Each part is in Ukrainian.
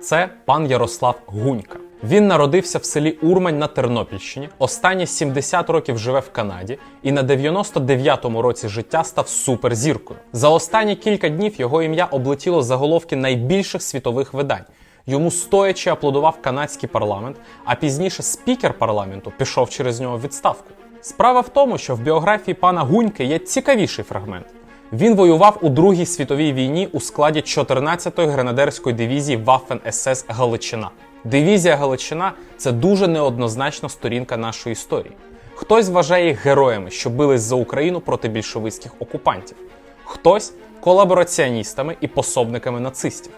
Це пан Ярослав Гунька. Він народився в селі Урмань на Тернопільщині. Останні 70 років живе в Канаді і на 99-му році життя став суперзіркою. За останні кілька днів його ім'я облетіло заголовки найбільших світових видань. Йому стоячи аплодував канадський парламент, а пізніше спікер парламенту пішов через нього відставку. Справа в тому, що в біографії пана Гуньки є цікавіший фрагмент. Він воював у Другій світовій війні у складі 14-ї гренадерської дивізії Waffen СС Галичина. Дивізія Галичина це дуже неоднозначна сторінка нашої історії. Хтось вважає їх героями, що бились за Україну проти більшовицьких окупантів, хтось колабораціоністами і пособниками нацистів.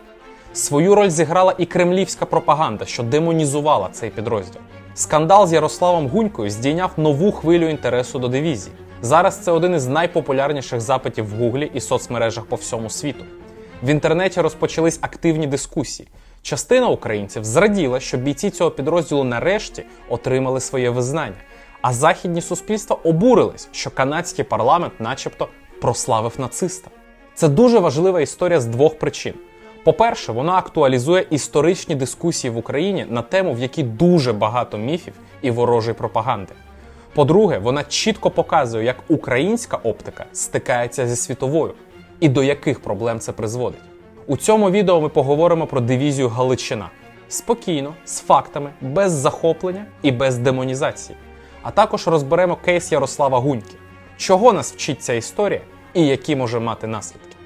Свою роль зіграла і кремлівська пропаганда, що демонізувала цей підрозділ. Скандал з Ярославом Гунькою здійняв нову хвилю інтересу до дивізії. Зараз це один із найпопулярніших запитів в Гуглі і соцмережах по всьому світу. В інтернеті розпочались активні дискусії. Частина українців зраділа, що бійці цього підрозділу нарешті отримали своє визнання. А західні суспільства обурились, що канадський парламент, начебто, прославив нациста. Це дуже важлива історія з двох причин. По-перше, вона актуалізує історичні дискусії в Україні на тему, в якій дуже багато міфів і ворожої пропаганди. По-друге, вона чітко показує, як українська оптика стикається зі світовою і до яких проблем це призводить. У цьому відео ми поговоримо про дивізію Галичина спокійно, з фактами, без захоплення і без демонізації. А також розберемо кейс Ярослава Гуньки, чого нас вчить ця історія і які може мати наслідки.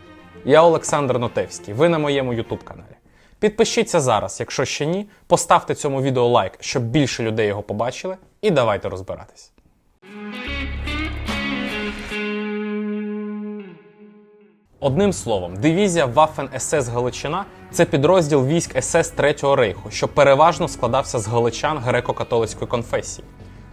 Я Олександр Нотевський, ви на моєму YouTube каналі. Підпишіться зараз, якщо ще ні, поставте цьому відео лайк, щоб більше людей його побачили, і давайте розбиратись. Одним словом, дивізія Waffen СС Галичина це підрозділ військ СС Третього рейху, що переважно складався з галичан греко-католицької конфесії.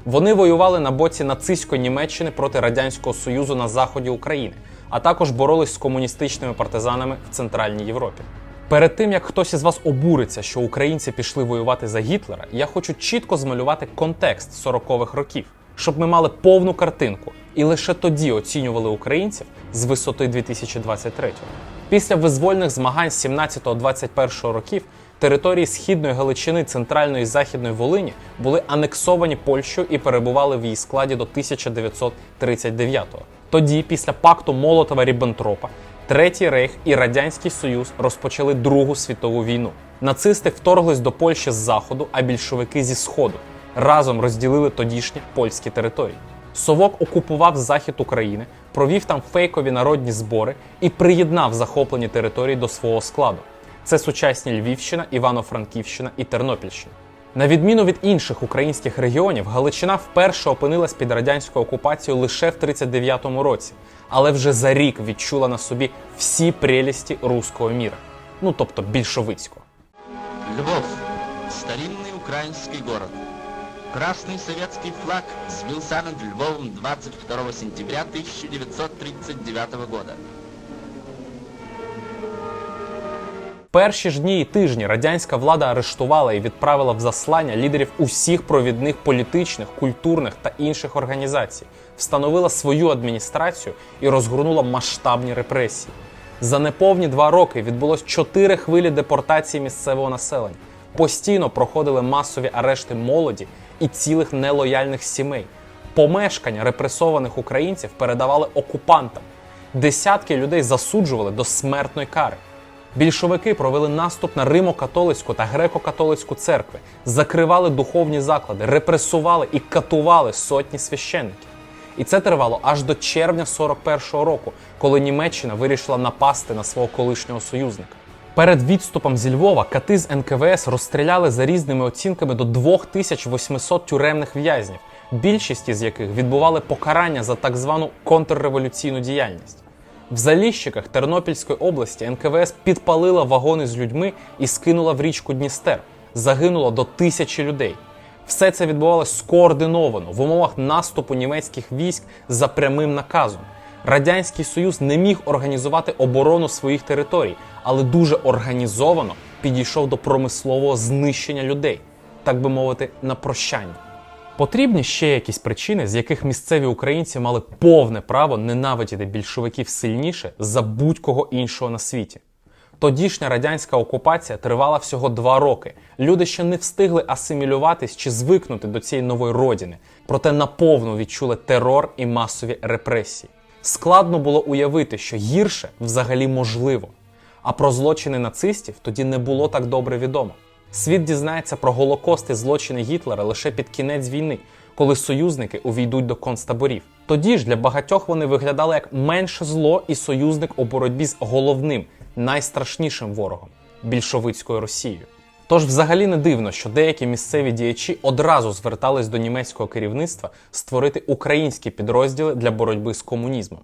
Вони воювали на боці нацистської Німеччини проти Радянського Союзу на заході України, а також боролись з комуністичними партизанами в Центральній Європі. Перед тим як хтось із вас обуриться, що українці пішли воювати за Гітлера, я хочу чітко змалювати контекст 40-х років, щоб ми мали повну картинку і лише тоді оцінювали українців з висоти 2023-го. Після визвольних змагань 17-21 років території східної Галичини, центральної і західної Волині були анексовані Польщею і перебували в її складі до 1939-го. Тоді, після пакту Молотова Ріббентропа, Третій рейх і Радянський Союз розпочали Другу світову війну. Нацисти вторглись до Польщі з заходу, а більшовики зі сходу. Разом розділили тодішні польські території. Совок окупував захід України, провів там фейкові народні збори і приєднав захоплені території до свого складу. Це сучасні Львівщина, Івано-Франківщина і Тернопільщина. На відміну від інших українських регіонів, Галичина вперше опинилась під радянською окупацією лише в 39-му році, але вже за рік відчула на собі всі прелісті руського міра, ну тобто більшовицького. Львов – старинный украинский город. Красный советский флаг взвился над Львовом 22 сентября 1939 года. Перші ж дні і тижні радянська влада арештувала і відправила в заслання лідерів усіх провідних політичних, культурних та інших організацій, встановила свою адміністрацію і розгорнула масштабні репресії. За неповні два роки відбулось чотири хвилі депортації місцевого населення. Постійно проходили масові арешти молоді і цілих нелояльних сімей. Помешкання репресованих українців передавали окупантам. Десятки людей засуджували до смертної кари. Більшовики провели наступ на Римо-католицьку та греко-католицьку церкви, закривали духовні заклади, репресували і катували сотні священників. І це тривало аж до червня 41-го року, коли Німеччина вирішила напасти на свого колишнього союзника. Перед відступом зі Львова кати з НКВС розстріляли за різними оцінками до 2800 тюремних в'язнів, більшість із яких відбували покарання за так звану контрреволюційну діяльність. В Заліщиках Тернопільської області НКВС підпалила вагони з людьми і скинула в річку Дністер. Загинуло до тисячі людей. Все це відбувалося скоординовано в умовах наступу німецьких військ за прямим наказом. Радянський Союз не міг організувати оборону своїх територій, але дуже організовано підійшов до промислового знищення людей, так би мовити, на прощання. Потрібні ще якісь причини, з яких місцеві українці мали повне право ненавидіти більшовиків сильніше за будь-кого іншого на світі. Тодішня радянська окупація тривала всього два роки. Люди ще не встигли асимілюватись чи звикнути до цієї нової родини, проте наповну відчули терор і масові репресії. Складно було уявити, що гірше взагалі можливо. А про злочини нацистів тоді не було так добре відомо. Світ дізнається про голокост і злочини Гітлера лише під кінець війни, коли союзники увійдуть до концтаборів. Тоді ж для багатьох вони виглядали як менше зло і союзник у боротьбі з головним, найстрашнішим ворогом більшовицькою Росією. Тож, взагалі не дивно, що деякі місцеві діячі одразу звертались до німецького керівництва створити українські підрозділи для боротьби з комунізмом.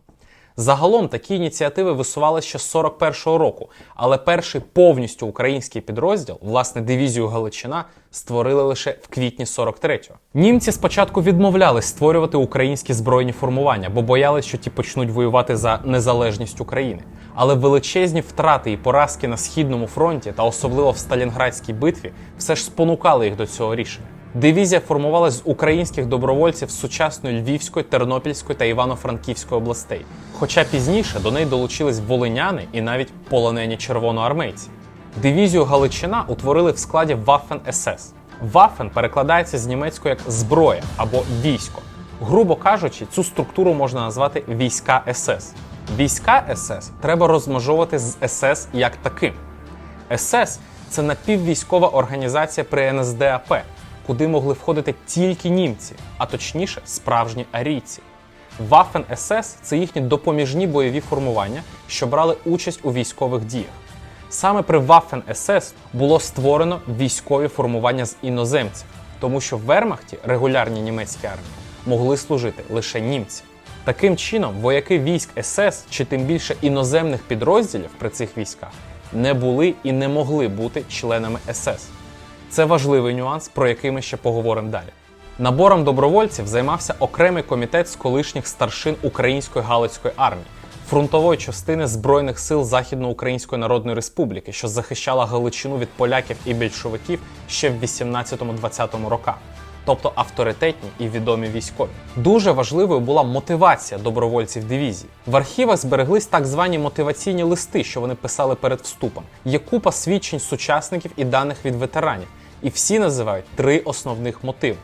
Загалом такі ініціативи висували ще з 41-го року, але перший повністю український підрозділ, власне, дивізію Галичина, створили лише в квітні 43-го. Німці спочатку відмовлялись створювати українські збройні формування, бо боялись, що ті почнуть воювати за незалежність України. Але величезні втрати і поразки на східному фронті та особливо в Сталінградській битві все ж спонукали їх до цього рішення. Дивізія формувалась з українських добровольців сучасної Львівської, Тернопільської та Івано-Франківської областей. Хоча пізніше до неї долучились волиняни і навіть полонені червоноармейці. Дивізію Галичина утворили в складі Waffen СС. Waffen перекладається з німецької як зброя або військо. Грубо кажучи, цю структуру можна назвати війська СС. Війська СС треба розмежовувати з СС як таким. СС це напіввійськова організація при НСДАП, куди могли входити тільки німці, а точніше, справжні арійці. Waffen СС це їхні допоміжні бойові формування, що брали участь у військових діях. Саме при Waffen СС було створено військові формування з іноземців, тому що в Вермахті регулярні німецькі армії могли служити лише німці. Таким чином, вояки військ СС чи тим більше іноземних підрозділів при цих військах не були і не могли бути членами СС. Це важливий нюанс, про який ми ще поговоримо далі. Набором добровольців займався окремий комітет з колишніх старшин Української Галицької армії, фронтової частини Збройних сил Західноукраїнської Народної Республіки, що захищала Галичину від поляків і більшовиків ще в 18-20 роках. Тобто авторитетні і відомі військові. Дуже важливою була мотивація добровольців дивізії. В архівах збереглись так звані мотиваційні листи, що вони писали перед вступом. Є купа свідчень сучасників і даних від ветеранів, і всі називають три основних мотиви.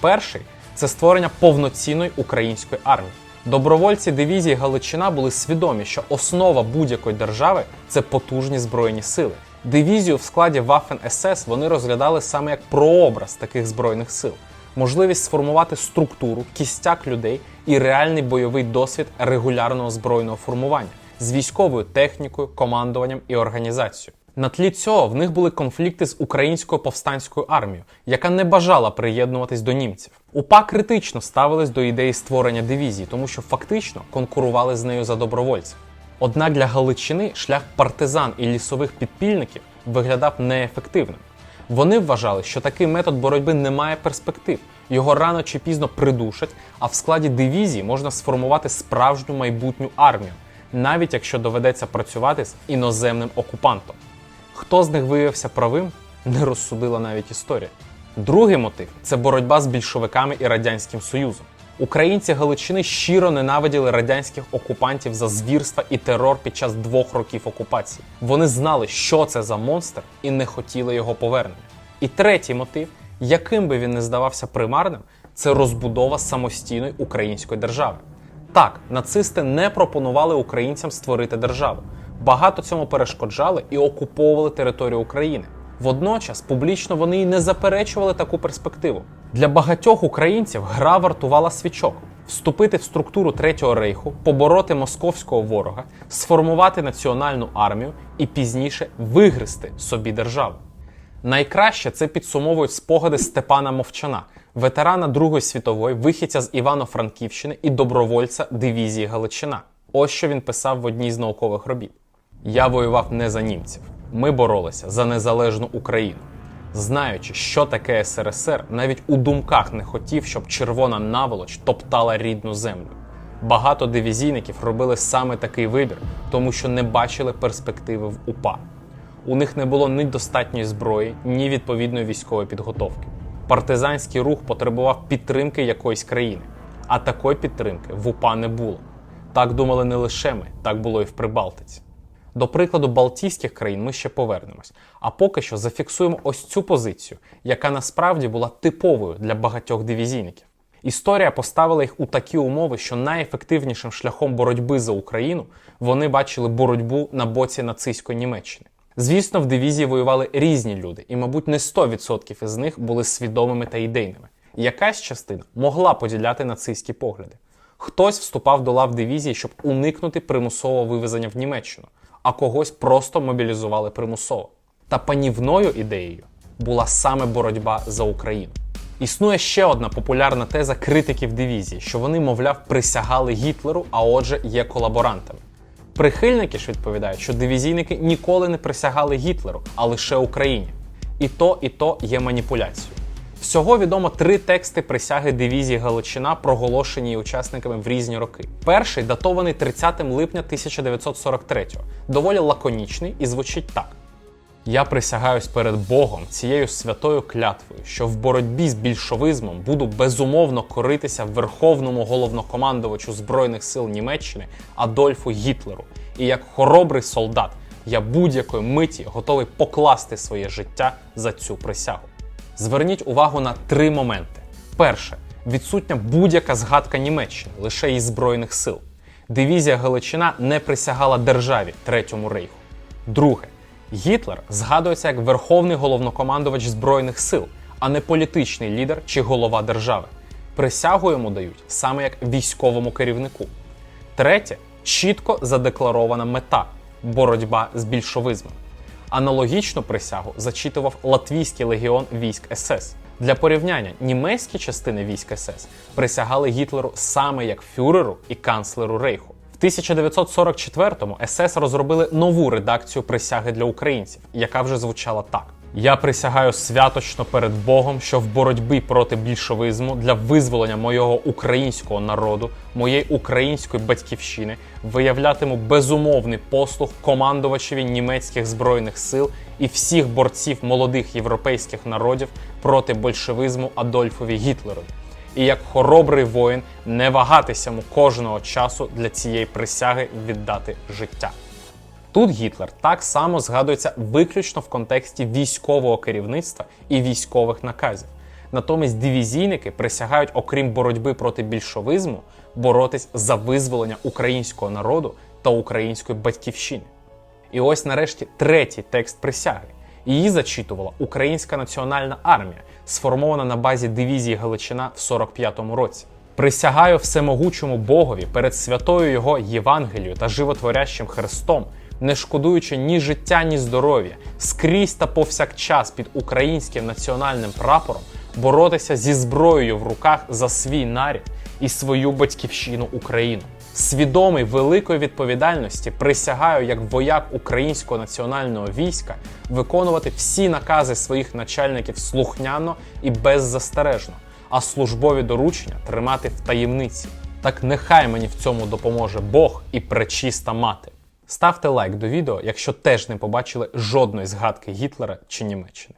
Перший це створення повноцінної української армії. Добровольці дивізії Галичина були свідомі, що основа будь-якої держави це потужні збройні сили. Дивізію в складі Waffen СС вони розглядали саме як прообраз таких збройних сил, можливість сформувати структуру, кістяк людей і реальний бойовий досвід регулярного збройного формування з військовою технікою, командуванням і організацією. На тлі цього в них були конфлікти з українською повстанською армією, яка не бажала приєднуватись до німців. УПА критично ставились до ідеї створення дивізії, тому що фактично конкурували з нею за добровольців. Однак для Галичини шлях партизан і лісових підпільників виглядав неефективним. Вони вважали, що такий метод боротьби не має перспектив, його рано чи пізно придушать, а в складі дивізії можна сформувати справжню майбутню армію, навіть якщо доведеться працювати з іноземним окупантом. Хто з них виявився правим, не розсудила навіть історія. Другий мотив це боротьба з більшовиками і радянським союзом. Українці Галичини щиро ненавиділи радянських окупантів за звірства і терор під час двох років окупації. Вони знали, що це за монстр, і не хотіли його повернення. І третій мотив, яким би він не здавався примарним, це розбудова самостійної української держави. Так, нацисти не пропонували українцям створити державу. Багато цьому перешкоджали і окуповували територію України. Водночас публічно вони й не заперечували таку перспективу. Для багатьох українців гра вартувала свічок вступити в структуру Третього рейху, побороти московського ворога, сформувати національну армію і пізніше вигризти собі державу. Найкраще це підсумовують спогади Степана Мовчана, ветерана Другої світової, вихідця з Івано-Франківщини і добровольця дивізії Галичина. Ось що він писав в одній з наукових робіт: Я воював не за німців. Ми боролися за незалежну Україну. Знаючи, що таке СРСР, навіть у думках не хотів, щоб червона наволоч топтала рідну землю. Багато дивізійників робили саме такий вибір, тому що не бачили перспективи в УПА. У них не було ні достатньої зброї, ні відповідної військової підготовки. Партизанський рух потребував підтримки якоїсь країни, а такої підтримки в УПА не було. Так думали не лише ми, так було і в Прибалтиці. До прикладу Балтійських країн ми ще повернемось. А поки що зафіксуємо ось цю позицію, яка насправді була типовою для багатьох дивізійників. Історія поставила їх у такі умови, що найефективнішим шляхом боротьби за Україну вони бачили боротьбу на боці нацистської Німеччини. Звісно, в дивізії воювали різні люди, і, мабуть, не 100% із них були свідомими та ідейними. Якась частина могла поділяти нацистські погляди. Хтось вступав до лав дивізії, щоб уникнути примусового вивезення в Німеччину, а когось просто мобілізували примусово. Та панівною ідеєю була саме боротьба за Україну. Існує ще одна популярна теза критиків дивізії, що вони, мовляв, присягали Гітлеру, а отже, є колаборантами. Прихильники ж відповідають, що дивізійники ніколи не присягали Гітлеру, а лише Україні. І то, і то є маніпуляцією. Всього відомо три тексти присяги дивізії Галичина, проголошені учасниками в різні роки. Перший датований 30 липня 1943-го, доволі лаконічний і звучить так: Я присягаюсь перед Богом цією святою клятвою, що в боротьбі з більшовизмом буду безумовно коритися верховному головнокомандувачу Збройних сил Німеччини Адольфу Гітлеру. І як хоробрий солдат я будь-якої миті готовий покласти своє життя за цю присягу. Зверніть увагу на три моменти: перше відсутня будь-яка згадка Німеччини, лише її збройних сил. Дивізія Галичина не присягала державі Третьому рейху. Друге, Гітлер згадується як верховний головнокомандувач збройних сил, а не політичний лідер чи голова держави. Присягу йому дають саме як військовому керівнику. Третє чітко задекларована мета боротьба з більшовизмом. Аналогічну присягу зачитував Латвійський легіон військ СС. Для порівняння німецькі частини військ СС присягали Гітлеру саме як фюреру і канцлеру Рейху. В 1944-му СС розробили нову редакцію присяги для українців, яка вже звучала так: Я присягаю святочно перед Богом, що в боротьбі проти більшовизму для визволення моєго українського народу, моєї української батьківщини виявлятиму безумовний послуг командувачеві німецьких збройних сил і всіх борців молодих європейських народів проти большевизму Адольфові Гітлерові і як хоробрий воїн не вагатися кожного часу для цієї присяги віддати життя. Тут Гітлер так само згадується виключно в контексті військового керівництва і військових наказів. Натомість дивізійники присягають, окрім боротьби проти більшовизму, боротись за визволення українського народу та української батьківщини. І ось нарешті третій текст присяги. Її зачитувала Українська національна армія, сформована на базі дивізії Галичина в 45-му році. Присягаю всемогучому Богові перед святою Його Євангелією та животворящим Христом, не шкодуючи ні життя, ні здоров'я, скрізь та повсякчас під українським національним прапором боротися зі зброєю в руках за свій нарід і свою батьківщину Україну. Свідомий великої відповідальності присягаю як вояк українського національного війська виконувати всі накази своїх начальників слухняно і беззастережно, а службові доручення тримати в таємниці. Так нехай мені в цьому допоможе Бог і пречиста мати. Ставте лайк до відео, якщо теж не побачили жодної згадки Гітлера чи Німеччини.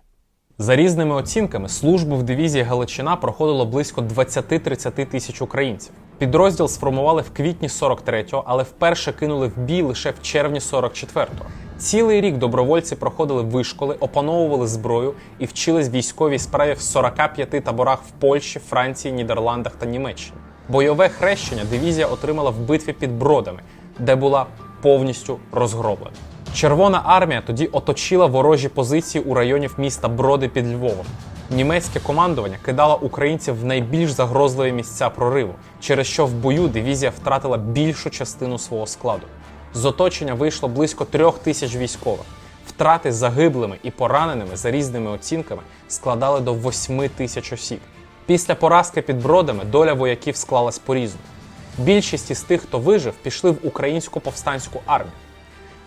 За різними оцінками, службу в дивізії Галичина проходило близько 20-30 тисяч українців. Підрозділ сформували в квітні 43-го, але вперше кинули в бій лише в червні 44-го. Цілий рік добровольці проходили вишколи, опановували зброю і вчились військовій справі в 45 таборах в Польщі, Франції, Нідерландах та Німеччині. Бойове хрещення дивізія отримала в битві під Бродами, де була повністю розгроблена. Червона армія тоді оточила ворожі позиції у районів міста Броди під Львовом. Німецьке командування кидало українців в найбільш загрозливі місця прориву, через що в бою дивізія втратила більшу частину свого складу. З оточення вийшло близько трьох тисяч військових. Втрати загиблими і пораненими за різними оцінками складали до 8 тисяч осіб. Після поразки під бродами доля вояків склалась по-різному. Більшість із тих, хто вижив, пішли в українську повстанську армію.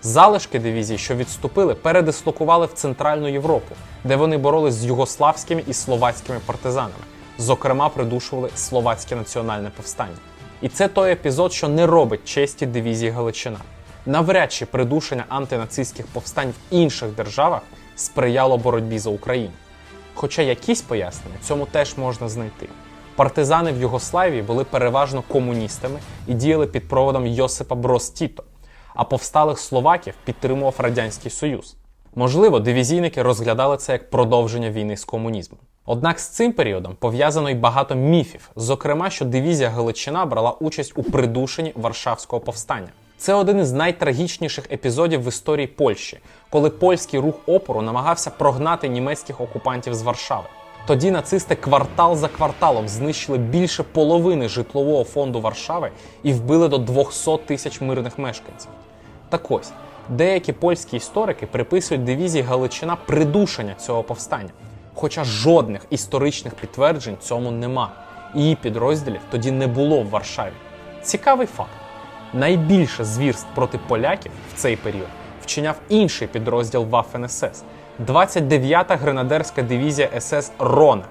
Залишки дивізії, що відступили, передислокували в Центральну Європу, де вони боролись з югославськими і словацькими партизанами, зокрема, придушували словацьке національне повстання. І це той епізод, що не робить честі дивізії Галичина. Навряд чи придушення антинацистських повстань в інших державах сприяло боротьбі за Україну. Хоча якісь пояснення цьому теж можна знайти. Партизани в Югославії були переважно комуністами і діяли під проводом Йосипа Брос Тіто. а повсталих словаків підтримував Радянський Союз. Можливо, дивізійники розглядали це як продовження війни з комунізмом. Однак з цим періодом пов'язано й багато міфів, зокрема, що дивізія Галичина брала участь у придушенні Варшавського повстання. Це один із найтрагічніших епізодів в історії Польщі, коли польський рух опору намагався прогнати німецьких окупантів з Варшави. Тоді нацисти квартал за кварталом знищили більше половини житлового фонду Варшави і вбили до 200 тисяч мирних мешканців. Так ось, деякі польські історики приписують дивізії Галичина придушення цього повстання, хоча жодних історичних підтверджень цьому нема. Її підрозділів тоді не було в Варшаві. Цікавий факт: найбільше звірств проти поляків в цей період вчиняв інший підрозділ Waffen СС – 29-та гренадерська дивізія СС Рона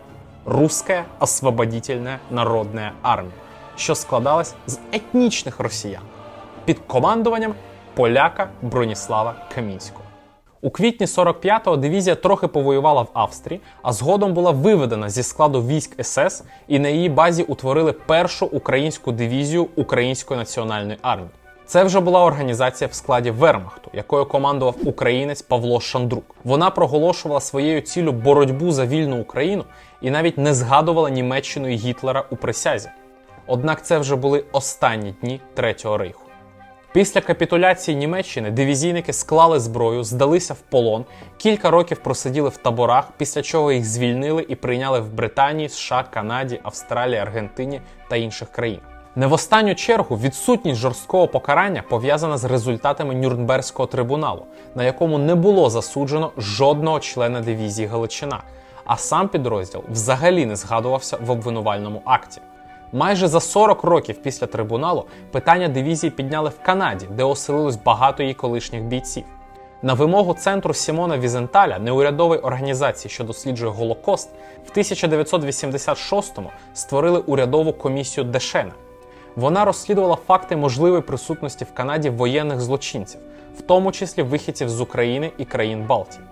Русская освободительная народная армія, що складалась з етнічних росіян під командуванням поляка Броніслава Камінського. У квітні 45-го дивізія трохи повоювала в Австрії, а згодом була виведена зі складу військ СС і на її базі утворили першу українську дивізію Української національної армії. Це вже була організація в складі Вермахту, якою командував українець Павло Шандрук. Вона проголошувала своєю ціллю боротьбу за вільну Україну і навіть не згадувала Німеччину і Гітлера у присязі. Однак це вже були останні дні Третього рейху. Після капітуляції Німеччини дивізійники склали зброю, здалися в полон, кілька років просиділи в таборах, після чого їх звільнили і прийняли в Британії, США, Канаді, Австралії, Аргентині та інших країн. Не в останню чергу відсутність жорсткого покарання пов'язана з результатами Нюрнберзького трибуналу, на якому не було засуджено жодного члена дивізії Галичина, а сам підрозділ взагалі не згадувався в обвинувальному акті. Майже за 40 років після трибуналу питання дивізії підняли в Канаді, де оселилось багато її колишніх бійців. На вимогу центру Сімона Візенталя, неурядової організації, що досліджує Голокост, в 1986-му створили урядову комісію Дешена. Вона розслідувала факти можливої присутності в Канаді воєнних злочинців, в тому числі вихідців з України і країн Балтії.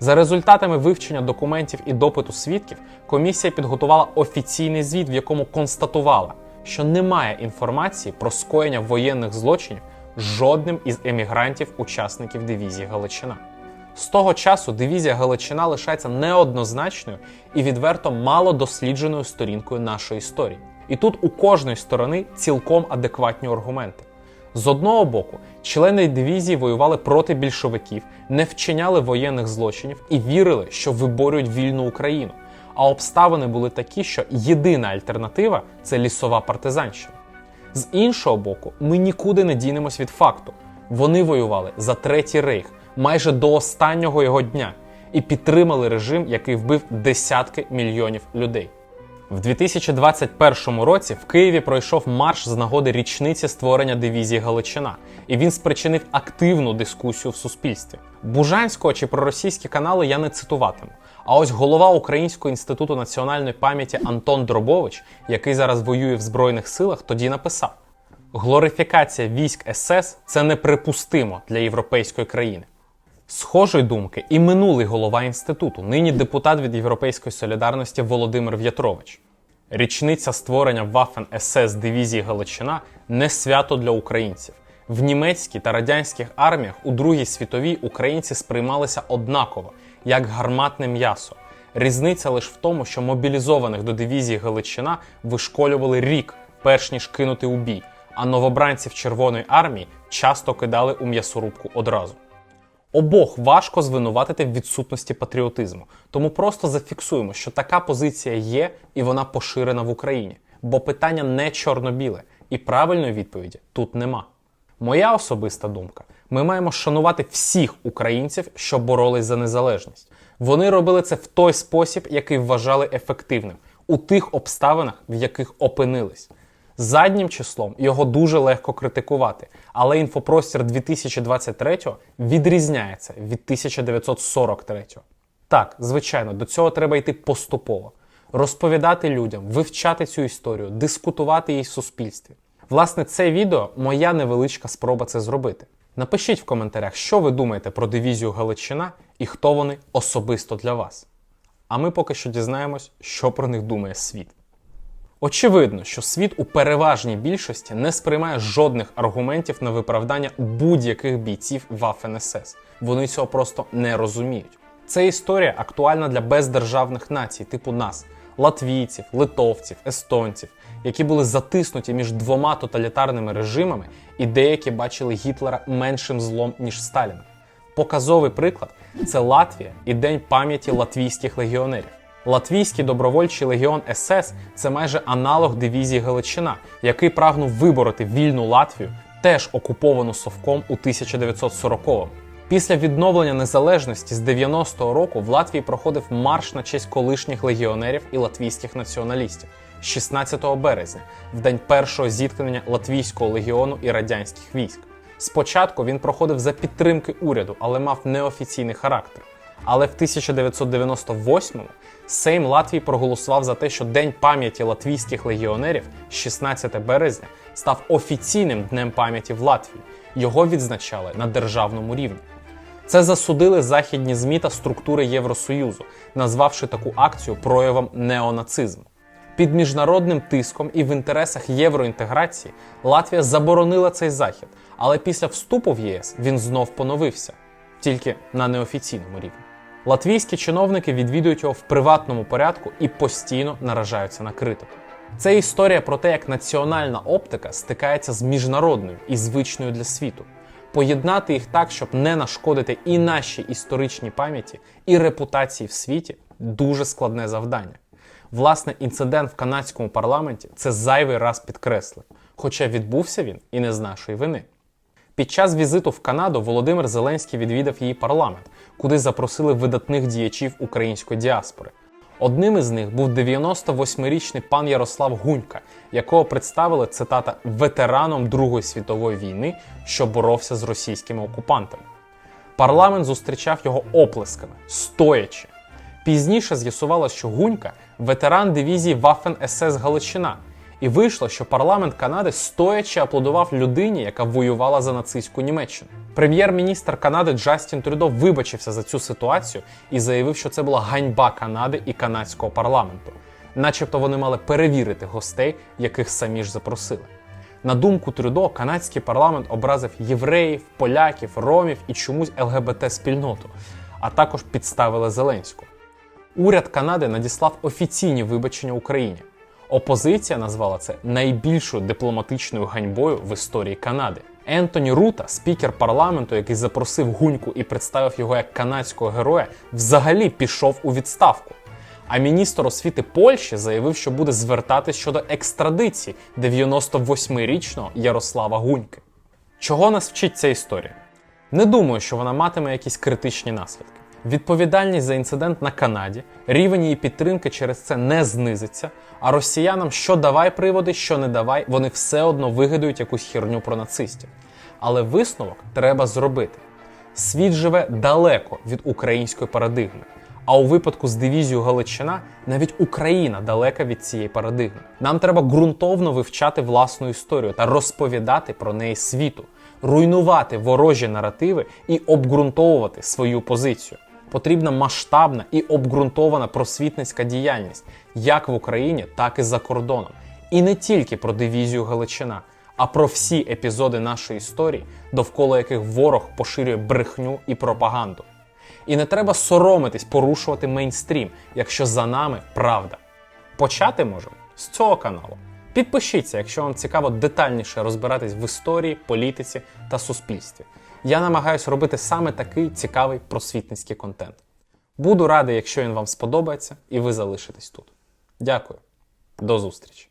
За результатами вивчення документів і допиту свідків, комісія підготувала офіційний звіт, в якому констатувала, що немає інформації про скоєння воєнних злочинів жодним із емігрантів-учасників дивізії Галичина. З того часу дивізія Галичина лишається неоднозначною і відверто мало дослідженою сторінкою нашої історії. І тут у кожної сторони цілком адекватні аргументи. З одного боку, члени дивізії воювали проти більшовиків, не вчиняли воєнних злочинів і вірили, що виборюють вільну Україну. А обставини були такі, що єдина альтернатива це лісова партизанщина. З іншого боку, ми нікуди не дінемось від факту. Вони воювали за третій рейх майже до останнього його дня і підтримали режим, який вбив десятки мільйонів людей. В 2021 році в Києві пройшов марш з нагоди річниці створення дивізії Галичина, і він спричинив активну дискусію в суспільстві. Бужанського чи проросійські канали я не цитуватиму. А ось голова Українського інституту національної пам'яті Антон Дробович, який зараз воює в Збройних силах, тоді написав: глорифікація військ СС це неприпустимо для європейської країни. Схожої думки і минулий голова інституту, нині депутат від Європейської солідарності Володимир В'ятрович. Річниця створення Waffen СС дивізії Галичина не свято для українців. В німецькій та радянських арміях у Другій світовій українці сприймалися однаково, як гарматне м'ясо. Різниця лише в тому, що мобілізованих до дивізії Галичина вишколювали рік, перш ніж кинути у бій, а новобранців Червоної армії часто кидали у м'ясорубку одразу. Обох важко звинуватити в відсутності патріотизму, тому просто зафіксуємо, що така позиція є і вона поширена в Україні. Бо питання не чорно-біле, і правильної відповіді тут нема. Моя особиста думка: ми маємо шанувати всіх українців, що боролись за незалежність. Вони робили це в той спосіб, який вважали ефективним, у тих обставинах, в яких опинились. Заднім числом його дуже легко критикувати, але інфопростір 2023 відрізняється від 1943. Так, звичайно, до цього треба йти поступово, розповідати людям, вивчати цю історію, дискутувати її в суспільстві. Власне, це відео моя невеличка спроба це зробити. Напишіть в коментарях, що ви думаєте про дивізію Галичина і хто вони особисто для вас. А ми поки що дізнаємось, що про них думає світ. Очевидно, що світ у переважній більшості не сприймає жодних аргументів на виправдання будь-яких бійців Waffen СС. Вони цього просто не розуміють. Ця історія актуальна для бездержавних націй, типу нас латвійців, литовців, естонців, які були затиснуті між двома тоталітарними режимами, і деякі бачили Гітлера меншим злом ніж Сталіна. Показовий приклад це Латвія і День пам'яті латвійських легіонерів. Латвійський добровольчий легіон СС це майже аналог дивізії Галичина, який прагнув вибороти вільну Латвію, теж окуповану Совком у 1940-му. Після відновлення незалежності з 90-го року в Латвії проходив марш на честь колишніх легіонерів і латвійських націоналістів 16 березня, в день першого зіткнення латвійського легіону і радянських військ. Спочатку він проходив за підтримки уряду, але мав неофіційний характер. Але в 1998-му Сейм Латвії проголосував за те, що День пам'яті латвійських легіонерів, 16 березня, став офіційним днем пам'яті в Латвії. Його відзначали на державному рівні. Це засудили західні ЗМІ та структури Євросоюзу, назвавши таку акцію проявом неонацизму. Під міжнародним тиском і в інтересах євроінтеграції Латвія заборонила цей захід, але після вступу в ЄС він знов поновився, тільки на неофіційному рівні. Латвійські чиновники відвідують його в приватному порядку і постійно наражаються на критику. Це історія про те, як національна оптика стикається з міжнародною і звичною для світу. Поєднати їх так, щоб не нашкодити і нашій історичній пам'яті, і репутації в світі дуже складне завдання. Власне, інцидент в канадському парламенті це зайвий раз підкреслив, хоча відбувся він і не з нашої вини. Під час візиту в Канаду Володимир Зеленський відвідав її парламент, куди запросили видатних діячів української діаспори. Одним із них був 98-річний пан Ярослав Гунька, якого представили цитата ветераном Другої світової війни, що боровся з російськими окупантами. Парламент зустрічав його оплесками, стоячи. Пізніше з'ясувалося, що Гунька ветеран дивізії Waffen СС Галичина. І вийшло, що парламент Канади стоячи аплодував людині, яка воювала за нацистську Німеччину. Прем'єр-міністр Канади Джастін Трюдо вибачився за цю ситуацію і заявив, що це була ганьба Канади і канадського парламенту, начебто вони мали перевірити гостей, яких самі ж запросили. На думку Трюдо, канадський парламент образив євреїв, поляків, ромів і чомусь ЛГБТ-спільноту, а також підставили Зеленського. Уряд Канади надіслав офіційні вибачення Україні. Опозиція назвала це найбільшою дипломатичною ганьбою в історії Канади. Ентоні Рута, спікер парламенту, який запросив гуньку і представив його як канадського героя, взагалі пішов у відставку. А міністр освіти Польщі заявив, що буде звертатись щодо екстрадиції 98-річного Ярослава Гуньки. Чого нас вчить ця історія? Не думаю, що вона матиме якісь критичні наслідки. Відповідальність за інцидент на Канаді, рівень її підтримки через це не знизиться. А росіянам що давай приводи, що не давай, вони все одно вигадують якусь херню про нацистів. Але висновок треба зробити. Світ живе далеко від української парадигми. А у випадку з дивізією Галичина навіть Україна далека від цієї парадигми. Нам треба ґрунтовно вивчати власну історію та розповідати про неї світу, руйнувати ворожі наративи і обґрунтовувати свою позицію. Потрібна масштабна і обґрунтована просвітницька діяльність як в Україні, так і за кордоном. І не тільки про дивізію Галичина, а про всі епізоди нашої історії, довкола яких ворог поширює брехню і пропаганду. І не треба соромитись порушувати мейнстрім, якщо за нами правда. Почати можемо з цього каналу. Підпишіться, якщо вам цікаво детальніше розбиратись в історії, політиці та суспільстві. Я намагаюся робити саме такий цікавий просвітницький контент. Буду радий, якщо він вам сподобається і ви залишитесь тут. Дякую. До зустрічі!